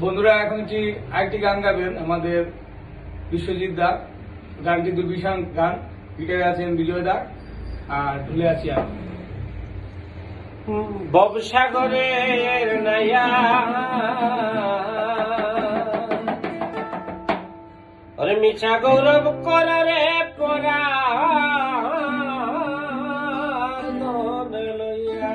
বন্ধুরা এখন একটি আরেকটি গান গাবেন? আমাদের বিশ্বজিৎ দা। গানটি দুর্বিশান গান। গিটারে আছেন বিজয় দা। আর ঢুলে আছি আমি। ববসাগরের ওরে মিছা গৌরব করে পরা লইয়া।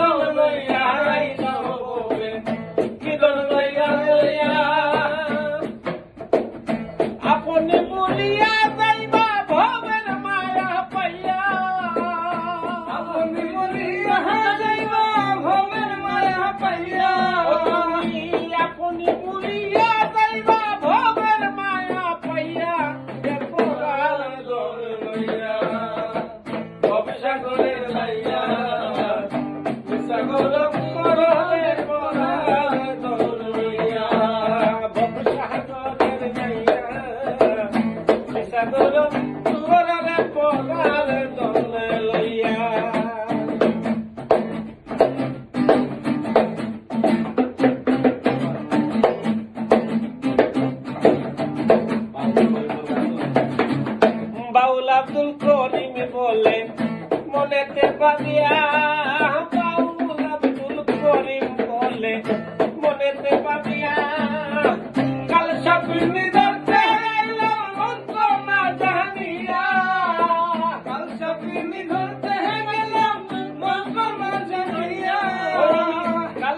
আপনি বলিয়া যাইবা ভবের মায়া পাইয়া। আপনি আপনি বলিয়া যাইবা ভবের মায়া বাউল আব্দুল করিম বলে, মনেতে পাবিয়া বাউল আব্দুল করিম বলে, মনেতে পাবিয়া কাল সাপিনি ধরতে অন্ত না জানিয়া, কাল না জানিয়া, কাল